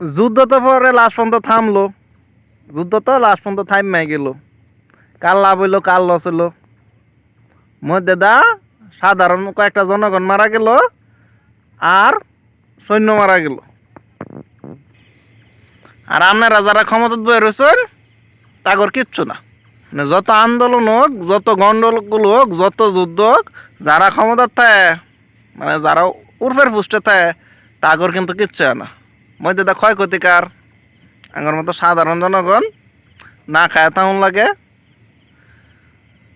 যুদ্ধ তো পরে লাস্ট পর্যন্ত থামলো। যুদ্ধ তো লাস্ট পর্যন্ত থাইমাই গেল। কার লাভ হইল, কার লস হইল? মধ্যে দা সাধারণ কয়েকটা জনগণ মারা গেল আর সৈন্য মারা গেল। আর আপনারা যারা ক্ষমতা বয়ে রয়েছেন, তাগর কিচ্ছু না। মানে যত আন্দোলন হোক, যত গন্ডগোল হোক, যত যুদ্ধ হোক, যারা ক্ষমতার থাকে মানে যারা উর্ফের পুষ্টে থাকে, তাগর কিন্তু কিচ্ছু না। মধ্যে দা ক্ষয়ক্ষতিকার। আঙ্গর মতো সাধারণ জনগণ না খায় তাহন লাগে,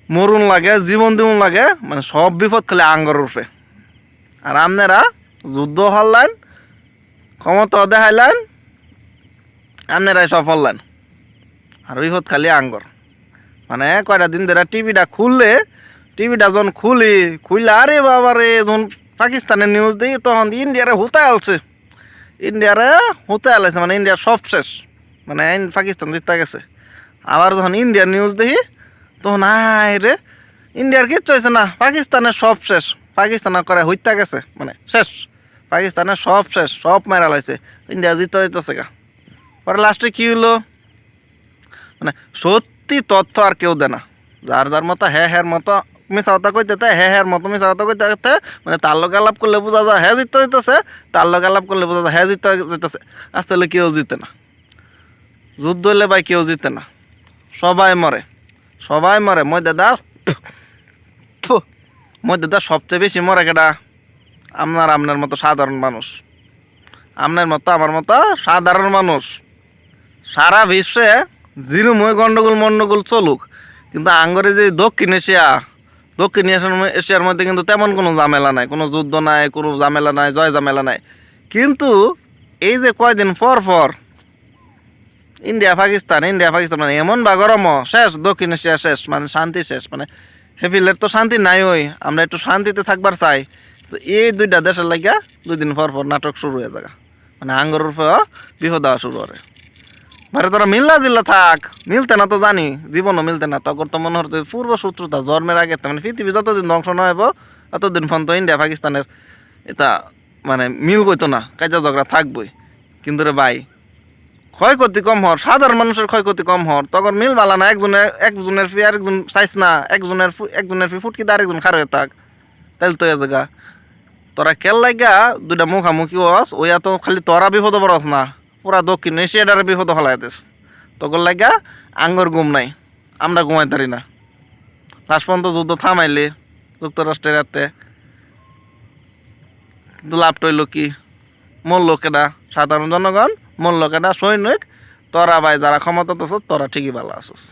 মরুন লাগে, জীবন দিবন লাগে মানে সব বিপদ খালি আঙ্গর উঠে আর আপনারা যুদ্ধ হল্লান ক্ষমতা দেখাইলেন আপনারাই সব হল্লান আর বিপদ খালি আঙ্গর। মানে কয়টা দিন ধরে টিভিটা খুললে, টিভিটা যখন খুলি খুললে আরে বাবা রে যখন পাকিস্তানের নিউজ দিই তখন ইন্ডিয়ারে হুতে আলছে। ইন্ডিয়ারে হুতে আলাইছে মানে ইন্ডিয়ার সব শেষ। মানে পাকিস্তান জিতে গেছে। আবার যখন ইন্ডিয়ার নিউজ দেখি, তখন আয় রে, ইন্ডিয়ার কিচ্ছু হয়েছে না, পাকিস্তানের সব শেষ। পাকিস্তানের করে হইতা গেছে মানে শেষ। পাকিস্তানের সব শেষ, সব মেরা লাইছে। ইন্ডিয়া জিতা দিতেছে গা। পরে লাস্টে কী হলো মানে সত্যি তথ্য আর কেউ দেয় না। যার যার মতো হ্যাঁ হ্যার মতো মিশা কথা কইতে তে হ্যাঁ হ্যার মতো মিশা কথা কইতে মানে তার লোক আলাপ করলে বোঝা যায় হ্যাঁ জিততে যেতেছে তার লোক আলাপ করলে বোঝা যায় হ্যাঁ জিততে যেতেছে আসলে কেউ জিতে না? যুদ্ধ হলে ভাই কেউ জিতে না? সবাই মরে সবাই মরে মই দাদা মই দাদা সবচেয়ে বেশি মরে কেডা? আপনার আপনার মতো সাধারণ মানুষ। আপনার মতো, আমার মতো সাধারণ মানুষ। সারা বিশ্বে জিরুময় গন্ডগোল, মন্ডগোল চলুক, কিন্তু আঙ্গরে যে দক্ষিণ এশিয়া দক্ষিণ এশিয়ার মধ্যে কিন্তু তেমন কোনো ঝামেলা নাই, কোনো যুদ্ধ নাই, কোনো ঝামেলা নাই, জয় ঝামেলা নাই। কিন্তু এই যে কয়দিন পর পর ইন্ডিয়া, পাকিস্তান ইন্ডিয়া, পাকিস্তান মানে এমন বা গরম শেষ, দক্ষিণ এশিয়া শেষ মানে শান্তি শেষ মানে হেফিলের তো শান্তি নাই ওই, আমরা একটু শান্তিতে থাকবার চাই। তো এই দুইটা দেশের লাগিয়া দুই দিন পর পর নাটক শুরু হয়ে যাগা। মানে আঙ্গর রূপেও বিপদ হওয়া শুরু করে বারে তোরা মিল্লা জিল্লা থাক। মিলতে না তো জানি, জীবনও মিলতে না। তখন তো মনে হচ্ছে পূর্ব শত্রুতা জন্মের আগে মানে পৃথিবী যতদিন ধ্বংস না হইব, ততদিন পর্যন্ত ইন্ডিয়া, পাকিস্তানের এটা মানে মিল বইতো না কাজা ঝগড়া থাকবই। কিন্তু রে ভাই, ক্ষয়ক্ষতি কম হওয়ার, সাধারণ মানুষের ক্ষয়ক্ষতি কম হওয়ার তখন মিল বালা না, একজনের একজনের ফি আরেকজন চাইছ না, একজনের একজনের ফি ফুটকি আরেকজন খার থাক। তাহলে তো এ জায়গা। তোরা কেল লাগা দুইটা মুখামুখি হস, ওইয়া তো খালি তোরা বিপদ বরস না। পুরা দক্ষিণ এশিয়াটারে বিপদ হলাইতে তখন লাগা আঙ্গর গুম নাই, আমরা ঘুমাই পারি না। পর্যন্ত যুদ্ধ থামাইলে, যুক্তরাষ্ট্রের হাতে। কিন্তু লাভ টইল কি? মূল্য কেডা সাধারণ জনগণ মূল্য কেডা সৈনিক, তোরা ভাই যারা ক্ষমতা তোরা ঠিকই ভালো আছিস।